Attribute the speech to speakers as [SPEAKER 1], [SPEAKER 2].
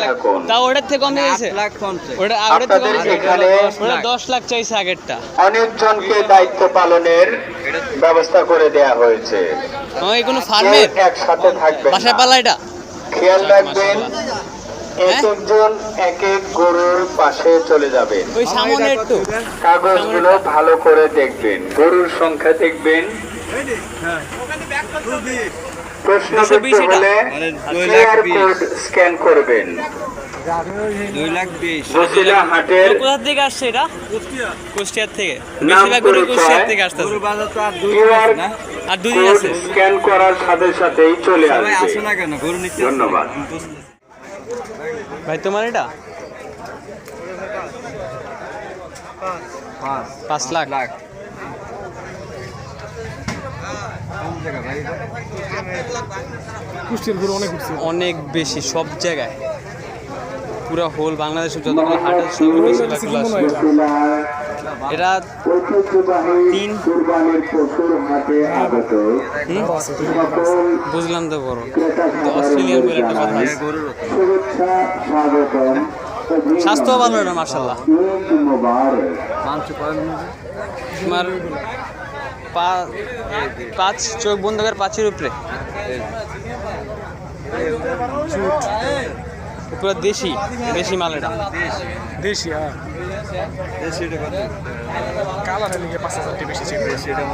[SPEAKER 1] থাকুন
[SPEAKER 2] তাও ওটার থেকে কমে গেছে?
[SPEAKER 3] আট লাখ পঞ্চাশ।
[SPEAKER 2] ওটা ওটার থেকে
[SPEAKER 1] আপনাদের
[SPEAKER 2] কমে গেছে।
[SPEAKER 1] এখানে
[SPEAKER 2] ওটা দশ লাখ চাইছে আগেরটা।
[SPEAKER 1] অনেকজনকে দায়িত্ব পালনের ব্যবস্থা করে দেয়া হয়েছে।
[SPEAKER 2] এই কোনো
[SPEAKER 1] কেউ একসাথে থাকবেন
[SPEAKER 2] বাসায় পালা এটা?
[SPEAKER 1] খেয়াল রাখবেন এক
[SPEAKER 2] হ্যাঁ?
[SPEAKER 1] একজন এক এক গরুর পাশে চলে যাবেন।
[SPEAKER 2] ওই সামনে একটু
[SPEAKER 1] কাগজগুলো ভালো করে দেখবেন। গরুর সংখ্যা দেখবেন। প্রশ্ন করতে হলে
[SPEAKER 3] মানে
[SPEAKER 1] কিউআর কোড স্ক্যান করবেন।
[SPEAKER 3] দুই লাখ বিশ।
[SPEAKER 1] হাটের
[SPEAKER 2] কোথা থেকে আসছে এটা? কুষ্টিয়ার থেকে। বেশিরভাগ গরু কুষ্টিয়ার থেকে
[SPEAKER 3] আর দুই
[SPEAKER 1] কিউআর
[SPEAKER 2] আর দুই আছে।
[SPEAKER 1] স্ক্যান করার সাথে সাথেই চলে
[SPEAKER 3] আসে না কেন? গরু নিতে
[SPEAKER 1] ধন্যবাদ।
[SPEAKER 2] ভাই তোমার এটা?
[SPEAKER 3] পাঁচ।
[SPEAKER 2] পাঁচ লাখ।
[SPEAKER 3] লাখ। কোন জায়গা ভাই? এটা?
[SPEAKER 4] কুষ্টিয়ার গরু অনেক উঠছে
[SPEAKER 2] অনেক বেশি সব জায়গায়। পুরো হোল বাংলাদেশে যতগুলো হাট আছে সবগুলো আছে এটা। তিন বুঝলাম তো বড়। অস্ট্রেলিয়ার বলে একটা কথা আছে। স্বাস্থ্য ভালো এটা মার্শাল্লাহ? তোমার পাঁচ চোখ বন্ধ করে পাঁচের উপরে। পুরো দেশি দেশি মাল এটা
[SPEAKER 4] দেশি হ্যাঁ।
[SPEAKER 3] দেশি এটা কত?
[SPEAKER 4] কালারের পাঁচ হাজার টাকা বেশি
[SPEAKER 3] দেশি এটা